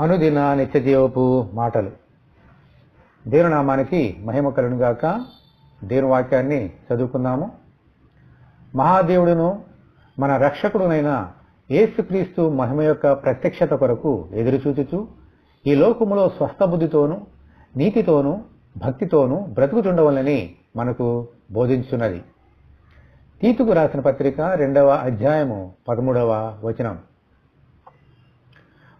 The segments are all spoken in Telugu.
అనుదిన నిత్యజీవపు మాటలు. దేవునామానికి మహిమ కలుగుగాక దేవుని వాక్యాన్ని చదువుకుందాము. మహాదేవుడును మన రక్షకుడునైన యేసుక్రీస్తు మహిమ యొక్క ప్రత్యక్షత కొరకు ఎదురుచూచుచు ఈ లోకములో స్వస్థబుద్ధితోనూ నీతితోనూ భక్తితోనూ బ్రతుకుతుండవలని మనకు బోధించున్నది తీతుకు రాసిన పత్రిక రెండవ అధ్యాయము పదమూడవ వచనం.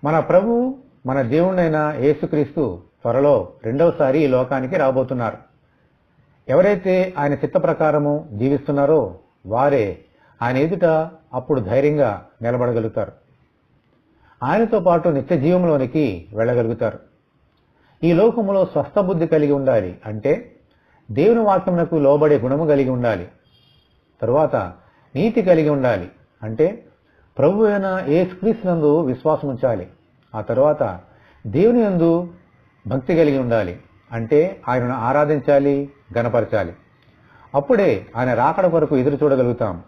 మన ప్రభు మన దేవుణ్ణైన యేసుక్రీస్తు త్వరలో రెండవసారి ఈ లోకానికి రాబోతున్నారు. ఎవరైతే ఆయన చిత్త ప్రకారము జీవిస్తున్నారో వారే ఆయన ఎదుట అప్పుడు ధైర్యంగా నిలబడగలుగుతారు. ఆయనతో పాటు నిత్య జీవంలోనికి వెళ్ళగలుగుతారు. ఈ లోకములో స్వస్థ బుద్ధి కలిగి ఉండాలి అంటే దేవుని వాక్యమునకు లోబడే గుణము కలిగి ఉండాలి. తరువాత నీతి కలిగి ఉండాలి అంటే ప్రభు అయిన యేసుక్రీస్తునందు విశ్వాసం ఉంచాలి ఆ తర్వాత దేవుని యందు భక్తి కలిగి ఉండాలి. అంటే ఆయనను ఆరాధించాలి గనపరచాలి అప్పుడే ఆయన రాకడ కొరకు ఎదురు చూడగలుగుతాం.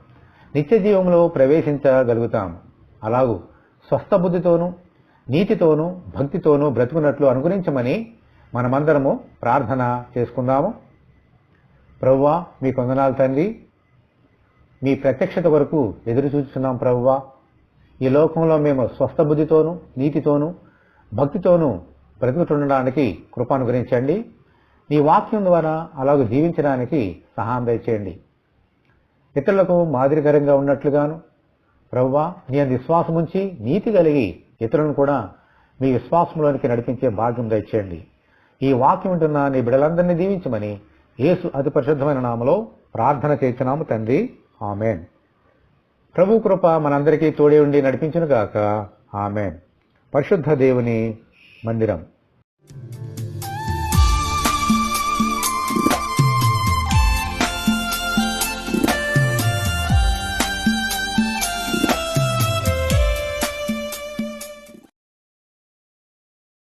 నిత్య జీవంలో ప్రవేశించగలుగుతాం. అలాగూ స్వస్థ బుద్ధితోనూ నీతితోనూ భక్తితోనూ బ్రతుకున్నట్లు అనుగుణించమని మనమందరము ప్రార్థన చేసుకుందాము. ప్రవ్వా మీ కొందనాలు తండ్రి మీ ప్రత్యక్షత వరకు ఎదురు చూస్తున్నాం ప్రవ్వా. ఈ లోకంలో మేము స్వస్థ బుద్ధితోనూ నీతితోనూ భక్తితోనూ బ్రతుకుతుండడానికి కృపానుగ్రహించండి. నీ వాక్యం ద్వారా అలాగే జీవించడానికి సహాయం దయచేయండి. ఇతరులకు మాదిరికరంగా ఉన్నట్లుగాను ప్రవ్వా నీ అందు విశ్వాసం ఉంచి నీతి కలిగి ఇతరులను కూడా మీ విశ్వాసంలోనికి నడిపించే భాగ్యం దయచేయండి. ఈ వాక్యం ఉంటున్న నీ బిడలందరినీ దీవించమని యేసు అతి పరిశుద్ధమైన నామలో ప్రార్థన చేసినాము తండ్రి. ఆమెన్. ప్రభు కృప మనందరికీ తోడే ఉండి నడిపించను గాక. ఆమె పరిశుద్ధ దేవుని మందిరం.